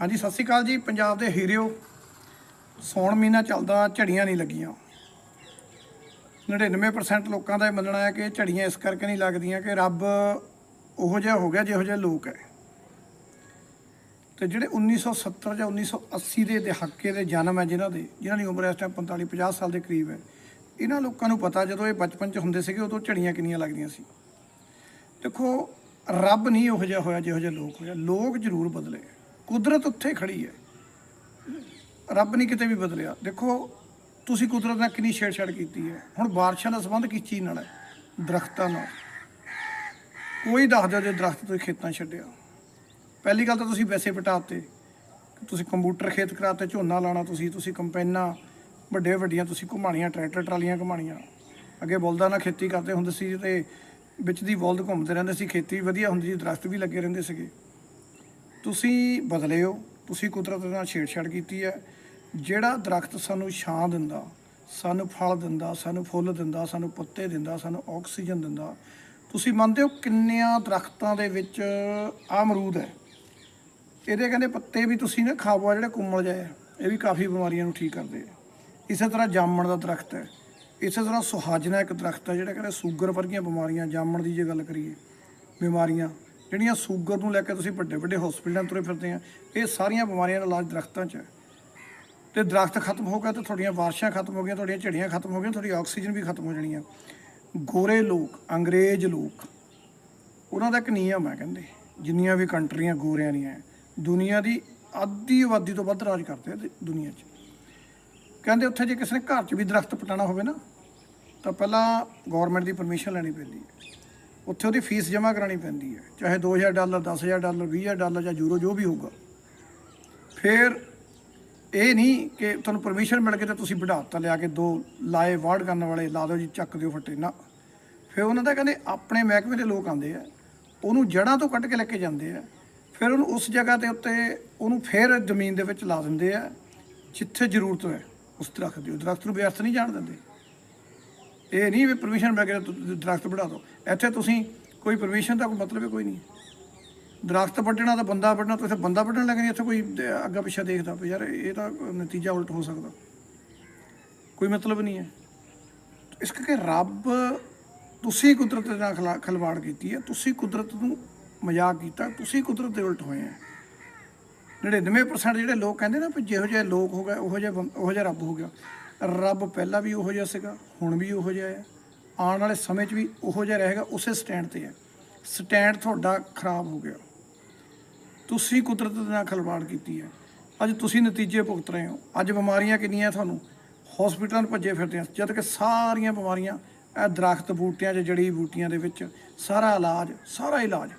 ਹਾਂਜੀ, ਸਤਿ ਸ਼੍ਰੀ ਅਕਾਲ ਜੀ। ਪੰਜਾਬ ਦੇ ਹੀਰਿਓ ਸੌਣ ਮਹੀਨਾ ਚੱਲਦਾ, ਝੜੀਆਂ ਨਹੀਂ ਲੱਗੀਆਂ। 99% ਲੋਕਾਂ ਦਾ ਇਹ ਮੰਨਣਾ ਹੈ ਕਿ ਝੜੀਆਂ ਇਸ ਕਰਕੇ ਨਹੀਂ ਲੱਗਦੀਆਂ ਕਿ ਰੱਬ ਉਹੋ ਜਿਹਾ ਹੋ ਗਿਆ ਜਿਹੋ ਜਿਹੇ ਲੋਕ ਹੈ। ਤੇ ਜਿਹੜੇ 1970 ਜਾਂ 1980 ਦੇ ਦਹਾਕੇ ਦੇ ਜਨਮ ਹੈ ਜਿਨ੍ਹਾਂ ਦੇ, ਜਿਨ੍ਹਾਂ ਦੀ ਉਮਰ ਇਸ ਟਾਈਮ 45 50 ਸਾਲ ਦੇ ਕਰੀਬ ਹੈ, ਇਹਨਾਂ ਲੋਕਾਂ ਨੂੰ ਪਤਾ ਜਦੋਂ ਇਹ ਬਚਪਨ 'ਚ ਹੁੰਦੇ ਸੀਗੇ ਉਦੋਂ ਝੜੀਆਂ ਕਿੰਨੀਆਂ ਲੱਗਦੀਆਂ ਸੀ। ਦੇਖੋ, ਰੱਬ ਨਹੀਂ ਉਹੋ ਜਿਹਾ ਹੋਇਆ ਜਿਹੋ ਜਿਹੇ ਲੋਕ ਹੋਇਆ। ਲੋਕ ਜ਼ਰੂਰ ਬਦਲੇ। ਕੁਦਰਤ ਉੱਥੇ ਖੜੀ ਹੈ। ਰੱਬ ਨਹੀਂ ਕਿਤੇ ਵੀ ਬਦਲਿਆ। ਦੇਖੋ, ਤੁਸੀਂ ਕੁਦਰਤ ਨਾਲ ਕਿੰਨੀ ਛੇੜਛਾੜ ਕੀਤੀ ਹੈ। ਹੁਣ ਬਾਰਿਸ਼ਾਂ ਦਾ ਸੰਬੰਧ ਕਿਸ ਚੀਜ਼ ਨਾਲ ਹੈ? ਦਰਖਤਾਂ ਨਾਲ। ਕੋਈ ਦੱਸ ਦਿਓ ਜੇ ਦਰਖਤ ਤੁਸੀਂ ਖੇਤਾਂ ਛੱਡਿਆ। ਪਹਿਲੀ ਗੱਲ ਤਾਂ ਤੁਸੀਂ ਵੈਸੇ ਪਟਾਤੇ। ਤੁਸੀਂ ਕੰਪਿਊਟਰ ਖੇਤ ਕਰਾਤੇ, ਝੋਨਾ ਲਾਣਾ ਤੁਸੀਂ ਤੁਸੀਂ ਕੰਪੈਨਾਂ, ਵੱਡੇ ਵੱਡੀਆਂ ਤੁਸੀਂ ਘੁਮਾਣੀਆਂ, ਟਰੈਕਟਰ, ਟਰਾਲੀਆਂ ਘੁਮਾਣੀਆਂ। ਅੱਗੇ ਬਲਦਾਂ ਨਾਲ ਖੇਤੀ ਕਰਦੇ ਹੁੰਦੇ ਸੀ ਤੇ ਵਿੱਚ ਦੀ ਬਲਦ ਘੁੰਮਦੇ ਰਹਿੰਦੇ ਸੀ, ਖੇਤੀ ਵੀ ਵਧੀਆ ਹੁੰਦੀ ਸੀ, ਦਰਖਤ ਵੀ ਲੱਗੇ ਰਹਿੰਦੇ ਸੀਗੇ। ਤੁਸੀਂ ਬਦਲੇ ਹੋ, ਤੁਸੀਂ ਕੁਦਰਤ ਨਾਲ ਛੇੜਛਾੜ ਕੀਤੀ ਹੈ। ਜਿਹੜਾ ਦਰਖਤ ਸਾਨੂੰ ਛਾਂ ਦਿੰਦਾ, ਸਾਨੂੰ ਫਲ ਦਿੰਦਾ, ਸਾਨੂੰ ਫੁੱਲ ਦਿੰਦਾ, ਸਾਨੂੰ ਪੱਤੇ ਦਿੰਦਾ, ਸਾਨੂੰ ਆਕਸੀਜਨ ਦਿੰਦਾ, ਤੁਸੀਂ ਮੰਨਦੇ ਹੋ ਕਿੰਨਿਆਂ ਦਰਖਤਾਂ ਦੇ ਵਿੱਚ ਆਹ ਅਮਰੂਦ ਹੈ? ਇਹਦੇ ਕਹਿੰਦੇ ਪੱਤੇ ਵੀ ਤੁਸੀਂ ਨਾ ਖਾਵੋ ਆਹ ਜਿਹੜੇ ਕੁੰਮਲ ਜਾਏ ਇਹ ਵੀ ਕਾਫੀ ਬਿਮਾਰੀਆਂ ਨੂੰ ਠੀਕ ਕਰਦੇ ਆ। ਇਸੇ ਤਰ੍ਹਾਂ ਜਾਮਣ ਦਾ ਦਰਖਤ ਹੈ। ਇਸੇ ਤਰ੍ਹਾਂ ਸੁਹਾਜਣਾ ਇੱਕ ਦਰਖਤ ਹੈ, ਜਿਹੜਾ ਕਹਿੰਦੇ ਸ਼ੂਗਰ ਵਰਗੀਆਂ ਬਿਮਾਰੀਆਂ, ਜਾਮਣ ਦੀ ਜੇ ਗੱਲ ਕਰੀਏ, ਬਿਮਾਰੀਆਂ। ਜਿਹੜੀਆਂ ਸ਼ੂਗਰ ਨੂੰ ਲੈ ਕੇ ਤੁਸੀਂ ਵੱਡੇ ਵੱਡੇ ਹਸਪੀਟਲਾਂ ਤੁਰੇ ਫਿਰਦੇ ਆ, ਇਹ ਸਾਰੀਆਂ ਬਿਮਾਰੀਆਂ ਦਾ ਇਲਾਜ ਦਰਖਤਾਂ 'ਚ ਹੈ। ਤੇ ਦਰਖਤ ਖਤਮ ਹੋ ਗਿਆ ਤੇ ਤੁਹਾਡੀਆਂ ਬਾਰਿਸ਼ਾਂ ਖਤਮ ਹੋ ਗਈਆਂ, ਤੁਹਾਡੀਆਂ ਝੜੀਆਂ ਖਤਮ ਹੋ ਗਈਆਂ, ਤੁਹਾਡੀ ਆਕਸੀਜਨ ਵੀ ਖਤਮ ਹੋ ਜਾਣੀ ਆ ਗੋਰੇ ਲੋਕ, ਅੰਗਰੇਜ਼ ਲੋਕ, ਉਹਨਾਂ ਦਾ ਇੱਕ ਨਿਯਮ ਹੈ ਕਹਿੰਦੇ, ਜਿੰਨੀਆਂ ਵੀ ਕੰਟਰੀਆਂ ਗੋਰਿਆਂ ਦੀਆਂ ਦੁਨੀਆ ਦੀ ਅੱਧੀ ਆਬਾਦੀ ਤੋਂ ਵੱਧ ਰਾਜ ਕਰਦੇ ਆ ਤੇ ਦੁਨੀਆ 'ਚ। ਕਹਿੰਦੇ ਉੱਥੇ ਜੇ ਕਿਸੇ ਨੇ ਘਰ 'ਚ ਵੀ ਦਰਖਤ ਪਟਾਣਾ ਹੋਵੇ ਨਾ, ਤਾਂ ਪਹਿਲਾਂ ਗਵਰਨਮੈਂਟ ਦੀ ਪਰਮਿਸ਼ਨ ਲੈਣੀ ਪੈਂਦੀ ਹੈ। ਉੱਥੇ ਉਹਦੀ ਫੀਸ ਜਮ੍ਹਾਂ ਕਰਾਣੀ ਪੈਂਦੀ ਹੈ, ਚਾਹੇ 2000 ਡਾਲਰ 10000 ਡਾਲਰ 20000 ਡਾਲਰ ਜਾਂ ਯੂਰੋ ਜੋ ਵੀ ਹੋਊਗਾ। ਫਿਰ ਇਹ ਨਹੀਂ ਕਿ ਤੁਹਾਨੂੰ ਪਰਮਿਸ਼ਨ ਮਿਲ ਕੇ ਤੇ ਤੁਸੀਂ ਵਢਾਤਾ ਲਿਆ ਕੇ ਦੋ ਲਾਏ ਵਾਰਡ ਕਰਨ ਵਾਲੇ, ਲਾ ਦਿਓ ਜੀ, ਚੱਕ ਦਿਓ ਫੱਟੇ ਨਾ ਫਿਰ ਉਹਨਾਂ ਦਾ ਕਹਿੰਦੇ, ਆਪਣੇ ਮਹਿਕਮੇ ਦੇ ਲੋਕ ਆਉਂਦੇ ਆ, ਉਹਨੂੰ ਜੜ੍ਹਾਂ ਤੋਂ ਕੱਢ ਕੇ ਲੈ ਕੇ ਜਾਂਦੇ ਆ, ਫਿਰ ਉਹਨੂੰ ਉਸ ਜਗ੍ਹਾ ਦੇ ਉੱਤੇ ਉਹਨੂੰ ਫਿਰ ਜ਼ਮੀਨ ਦੇ ਵਿੱਚ ਲਾ ਦਿੰਦੇ ਆ, ਜਿੱਥੇ ਜ਼ਰੂਰਤ ਹੈ ਉਸ ਦਰਖਤ ਦੀ। ਦਰਖਤ ਨੂੰ ਵਿਅਰਥ ਨਹੀਂ ਜਾਣ ਦਿੰਦੇ। ਇਹ ਨਹੀਂ ਵੀ ਪਰਮਿਸ਼ਨ ਮਿਲ ਕੇ ਦਰਖਤ ਵਢਾ ਦਿਓ। ਇੱਥੇ ਤੁਸੀਂ ਕੋਈ ਪਰਮਿਸ਼ਨ ਦਾ ਕੋਈ ਮਤਲਬ ਹੀ ਕੋਈ ਨਹੀਂ। ਦਰਖਤ ਵੱਢਣਾ ਤਾਂ ਬੰਦਾ ਵੱਢਣਾ ਤੁਸੀਂ ਬੰਦਾ ਵੱਢਣ ਲੱਗਣੀ ਇੱਥੇ ਕੋਈ ਦੇ- ਅੱਗਾ ਪਿੱਛਾ ਦੇਖਦਾ ਵੀ ਯਾਰ ਇਹ ਤਾਂ ਨਤੀਜਾ ਉਲਟ ਹੋ ਸਕਦਾ। ਕੋਈ ਮਤਲਬ ਨਹੀਂ ਹੈ। ਇਸ ਕਰਕੇ ਰੱਬ ਤੁਸੀਂ ਕੁਦਰਤ ਦੇ ਨਾਲ ਖਿਲਾ- ਖਿਲਵਾੜ ਕੀਤੀ ਹੈ, ਤੁਸੀਂ ਕੁਦਰਤ ਨੂੰ ਮਜ਼ਾਕ ਕੀਤਾ, ਤੁਸੀਂ ਕੁਦਰਤ ਦੇ ਉਲਟ ਹੋਏ ਆ 99% ਜਿਹੜੇ ਲੋਕ ਕਹਿੰਦੇ ਨਾ ਵੀ ਜਿਹੋ ਜਿਹੇ ਲੋਕ ਹੋ ਗਏ, ਉਹੋ ਜਿਹਾ ਬੰ- ਉਹੋ ਜਿਹਾ ਰੱਬ ਹੋ ਗਿਆ। ਰੱਬ ਪਹਿਲਾਂ ਵੀ ਉਹੋ ਜਿਹਾ ਸੀਗਾ, ਹੁਣ ਵੀ ਉਹੋ ਜਿਹਾ ਹੈ ਆਉਣ ਵਾਲੇ ਸਮੇਂ 'ਚ ਵੀ ਉਹੋ ਜਿਹਾ ਰਹੇਗਾ, ਉਸੇ ਸਟੈਂਡ ਤੇ ਹੈ ਸਟੈਂਡ ਤੁਹਾਡਾ ਖਰਾਬ ਹੋ ਗਿਆ। ਤੁਸੀਂ ਕੁਦਰਤ ਦੇ ਨਾਲ ਖਲਵਾੜ ਕੀਤੀ ਹੈ ਅੱਜ ਤੁਸੀਂ ਨਤੀਜੇ ਭੁਗਤ ਰਹੇ ਹੋ। ਅੱਜ ਬਿਮਾਰੀਆਂ ਕਿੰਨੀਆਂ ਤੁਹਾਨੂੰ? ਹਸਪੀਟਲਾਂ ਨੂੰ ਭੱਜੇ ਫਿਰਦੇ ਆ। ਜਦ ਕਿ ਸਾਰੀਆਂ ਬਿਮਾਰੀਆਂ, ਇਹ ਦਰਖਤ ਬੂਟਿਆਂ 'ਚ, ਜੜੀ ਬੂਟੀਆਂ ਦੇ ਵਿੱਚ, ਸਾਰਾ ਇਲਾਜ ਸਾਰਾ ਇਲਾਜ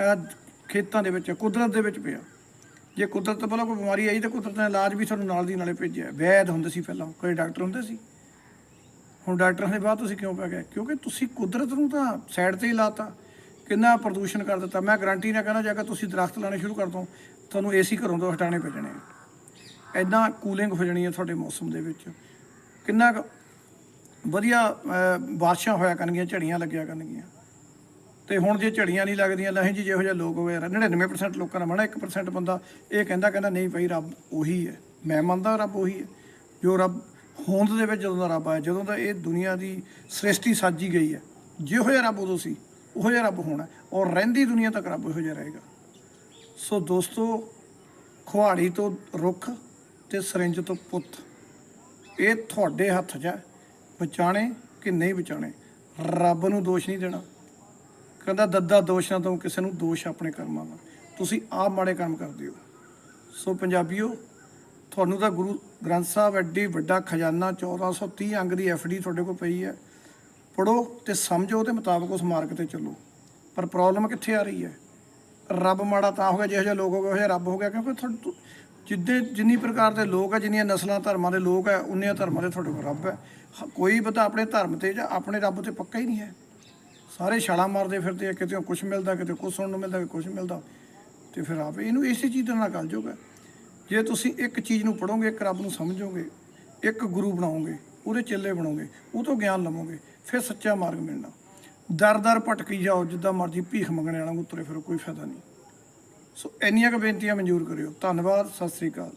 ਇਹ ਖੇਤਾਂ ਦੇ ਵਿੱਚ, ਕੁਦਰਤ ਦੇ ਵਿੱਚ ਪਿਆ। ਜੇ ਕੁਦਰਤ ਵੱਲੋਂ ਕੋਈ ਬਿਮਾਰੀ ਆਈ ਤਾਂ ਕੁਦਰਤ ਨੇ ਇਲਾਜ ਵੀ ਤੁਹਾਨੂੰ ਨਾਲ ਦੀ ਨਾਲੇ ਭੇਜਿਆ। ਵੈਦ ਹੁੰਦੇ ਸੀ ਪਹਿਲਾਂ, ਕੋਈ ਡਾਕਟਰ ਹੁੰਦੇ ਸੀ। ਹੁਣ ਡਾਕਟਰਾਂ ਦੇ ਬਾਅਦ ਤੁਸੀਂ ਕਿਉਂ ਪੈ ਗਏ? ਕਿਉਂਕਿ ਤੁਸੀਂ ਕੁਦਰਤ ਨੂੰ ਤਾਂ ਸਾਈਡ ਤੇ ਹੀ ਲਾਤਾ, ਕਿੰਨਾ ਪ੍ਰਦੂਸ਼ਣ ਕਰ ਦਿੱਤਾ। ਮੈਂ ਗਾਰੰਟੀ ਨਾਲ ਕਹਿੰਦਾ ਜੇ ਤੁਸੀਂ ਦਰਖਤ ਲਾਣੇ ਸ਼ੁਰੂ ਕਰ ਦੋ, ਤੁਹਾਨੂੰ ਏਸੀ ਘਰੋਂ ਤੋਂ ਹਟਾਣੇ ਪੈ ਜਾਣੇ ਐਦਾਂ ਕੂਲਿੰਗ ਹੋ ਜਾਣੀ ਹੈ ਤੁਹਾਡੇ ਮੌਸਮ ਦੇ ਵਿੱਚ। ਕਿੰਨਾ ਕੁ ਵਧੀਆ ਬਾਰਿਸ਼ਾਂ ਹੋਇਆ ਕਰਨਗੀਆਂ, ਝੜੀਆਂ ਲੱਗਿਆ ਕਰਨਗੀਆਂ। ਤੇ ਹੁਣ ਜੇ ਝੜੀਆਂ ਨਹੀਂ ਲੱਗਦੀਆਂ ਨਹੀਂ ਜੀ ਜਿਹੋ ਜਿਹੇ ਲੋਕ ਹੋਏ ਆ 99% ਲੋਕਾਂ ਦਾ ਮਨਾ 1% ਬੰਦਾ ਇਹ ਕਹਿੰਦਾ ਕਹਿੰਦਾ ਨਹੀਂ ਭਾਈ, ਰੱਬ ਉਹੀ ਹੈ। ਮੈਂ ਮੰਨਦਾ ਰੱਬ ਉਹੀ ਹੈ। ਜੋ ਰੱਬ ਹੋਂਦ ਦੇ ਵਿੱਚ ਜਦੋਂ ਦਾ ਰੱਬ ਆਇਆ, ਜਦੋਂ ਦਾ ਇਹ ਦੁਨੀਆ ਦੀ ਸ੍ਰਿਸ਼ਟੀ ਸਾਜੀ ਗਈ ਹੈ, ਜਿਹੋ ਜਿਹਾ ਰੱਬ ਉਦੋਂ ਸੀ, ਉਹੋ ਜਿਹਾ ਰੱਬ ਹੋਣਾ ਔਰ ਰਹਿੰਦੀ ਦੁਨੀਆ ਤੱਕ ਰੱਬ ਉਹੋ ਜਿਹਾ ਰਹੇਗਾ। ਸੋ ਦੋਸਤੋ ਖੁਹਾੜੀ ਤੋਂ ਰੁੱਖ ਤੇ ਸਰਿੰਜ ਤੋਂ ਪੁੱਤ, ਇਹ ਤੁਹਾਡੇ ਹੱਥ 'ਚ ਹੈ। ਬਚਾਣੇ ਕਿ ਨਹੀਂ ਬਚਾਣੇ ਰੱਬ ਨੂੰ ਦੋਸ਼ ਨਹੀਂ ਦੇਣਾ। ਕਹਿੰਦਾ, ਦੱਦਾ ਦੋਸ਼ ਨਾ ਦਊ ਕਿਸੇ ਨੂੰ ਦੋਸ਼ ਆਪਣੇ ਕਰਮਾਂ ਦਾ। ਤੁਸੀਂ ਆਪ ਮਾੜੇ ਕੰਮ ਕਰਦੇ ਹੋ। ਸੋ ਪੰਜਾਬੀਓ, ਤੁਹਾਨੂੰ ਤਾਂ ਗੁਰੂ ਗ੍ਰੰਥ ਸਾਹਿਬ ਐਡੀ ਵੱਡਾ ਖਜ਼ਾਨਾ 1430 ਅੰਗ ਦੀ ਐਫਡੀ ਤੁਹਾਡੇ ਕੋਲ ਪਈ ਹੈ। ਪੜੋ ਤੇ ਸਮਝੋ ਉਹਦੇ ਮੁਤਾਬਕ ਉਸ ਮਾਰਗ ਤੇ ਚੱਲੋ। ਪਰ ਪ੍ਰੋਬਲਮ ਕਿੱਥੇ ਆ ਰਹੀ ਹੈ? ਰੱਬ ਮਾੜਾ ਤਾਂ ਹੋ ਗਿਆ, ਜਿਹੋ ਜਿਹੇ ਲੋਕ ਹੋ ਗਏ, ਉਹ ਜਿਹਾ ਰੱਬ ਹੋ ਗਿਆ, ਕਿਉਂਕਿ ਤੁਹਾਨੂੰ ਜਿੱਦੇ ਜਿੰਨੀ ਪ੍ਰਕਾਰ ਦੇ ਲੋਕ ਆ, ਜਿੰਨੀਆਂ ਨਸਲਾਂ, ਧਰਮਾਂ ਦੇ ਲੋਕ ਆ, ਉਨੀਆਂ ਧਰਮਾਂ ਦੇ ਤੁਹਾਡੇ ਕੋਲ ਰੱਬ ਹੈ। ਕੋਈ ਬੰਦਾ ਆਪਣੇ ਧਰਮ ਤੇ ਜਾਂ ਆਪਣੇ ਰੱਬ ਤੇ ਪੱਕਾ ਹੀ ਨਹੀਂ ਹੈ। ਸਾਰੇ ਛਾਲਾਂ ਮਾਰਦੇ ਫਿਰਦੇ ਆ, ਕਿਤੇ ਕੁਝ ਮਿਲਦਾ, ਕਿਤੇ ਕੁਝ ਸੁਣਨ ਨੂੰ ਮਿਲਦਾ ਕਿ ਕੁਝ ਮਿਲਦਾ। ਤੇ ਫਿਰ ਆਪ ਇਹਨੂੰ ਇਸੇ ਚੀਜ਼ ਦੇ ਨਾਲ ਗੱਲ ਜੋਗਾ। ਜੇ ਤੁਸੀਂ ਇੱਕ ਚੀਜ਼ ਨੂੰ ਪੜੋਗੇ ਇੱਕ ਰੱਬ ਨੂੰ ਸਮਝੋਗੇ, ਇੱਕ ਗੁਰੂ ਬਣਾਓਗੇ, ਉਹਦੇ ਚੇਲੇ ਬਣੋਗੇ, ਉਹ ਤੋਂ ਗਿਆਨ ਲਵੋਗੇ, ਫਿਰ ਸੱਚਾ ਮਾਰਗ ਮਿਲਣਾ। ਦਰ ਦਰ ਭਟਕੀ ਜਾਓ, ਜਿੱਦਾਂ ਮਰਜ਼ੀ ਭੀਖ ਮੰਗਣੇ ਵਾਲਾ ਨੂੰ ਤੁਰੇ ਫਿਰੋ, ਕੋਈ ਫਾਇਦਾ ਨਹੀਂ। ਸੋ ਇੰਨੀਆਂ ਕੁ ਬੇਨਤੀਆਂ ਮਨਜ਼ੂਰ ਕਰਿਓ। ਧੰਨਵਾਦ, ਸਤਿ ਸ੍ਰੀ ਅਕਾਲ।